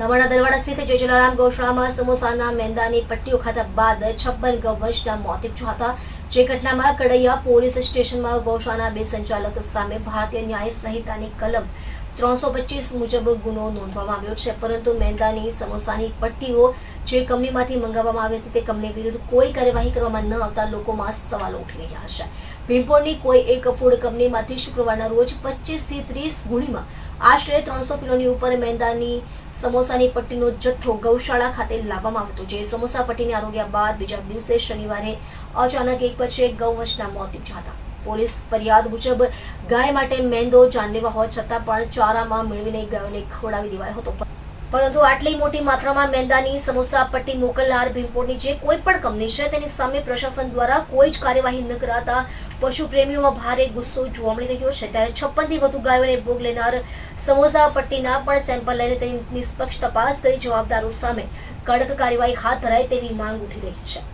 નવાડા દલવાડા સ્થિત જય જલારામ ગૌશાળામાં સમોસાના મેંદાની પટ્ટીઓ ખાતા બાદ છપ્પન ગૌવંશના મોત નીપજ્યા હતા. જે ઘટનામાં કડૈયા પોલીસ સ્ટેશનમાં ગૌશાળાના બે સંચાલક સામે ભારતીય ન્યાય સંહિતાની કલમ ત્રણસો પચીસ મુજબ ગુનો નોંધવામાં આવ્યો છે. પરંતુ મેંદાની સમોસાની પટ્ટીઓ જે કંપનીમાંથી મંગાવવામાં આવી હતી તે કંપની વિરુદ્ધ કોઈ કાર્યવાહી કરવામાં ન આવતા લોકોમાં સવાલો ઉઠી રહ્યા છે. ભીમપોરની કોઈ એક ફૂડ કંપનીમાંથી શુક્રવારના રોજ પચીસથી ત્રીસ ગુણીમાં આશરે ત્રણસો કિલોની ઉપર મેંદાની સમોસાની પટ્ટીનો જથ્થો ગૌશાળા ખાતે લાવવામાં આવ્યો હતો જે સમોસા પટ્ટીને આરોગ્યા બાદ બીજા દિવસે શનિવારે અચાનક એક પછી એક ગૌવંશના મોત નીપજ્યા હતા પોલીસ ફરિયાદ મુજબ ગાય માટે મેંદો જાનલેવા હોવા છતાં પણ ચારામાં મેળવીને ગાયોને ખવડાવી દેવાયો હતો. પરંતુ આટલી મોટી માત્રામાં મેંદાની સમોસા પટ્ટી મોકલનાર ભીમપોરની જે કોઈ પણ કંપની છે, તેની સામે પ્રશાસન દ્વારા કોઈ જ કાર્યવાહી ન કરાતા પશુ પ્રેમીઓમાં ભારે ગુસ્સો જોવા મળી રહ્યો છે. ત્યારે છપ્પનથી વધુ ગાયોને ભોગ લેનાર સમોસા પટ્ટીના પણ સેમ્પલ લઈને તેની નિષ્પક્ષ તપાસ કરી જવાબદારો સામે કડક કાર્યવાહી હાથ ધરાય તેવી માંગ ઉઠી રહી છે.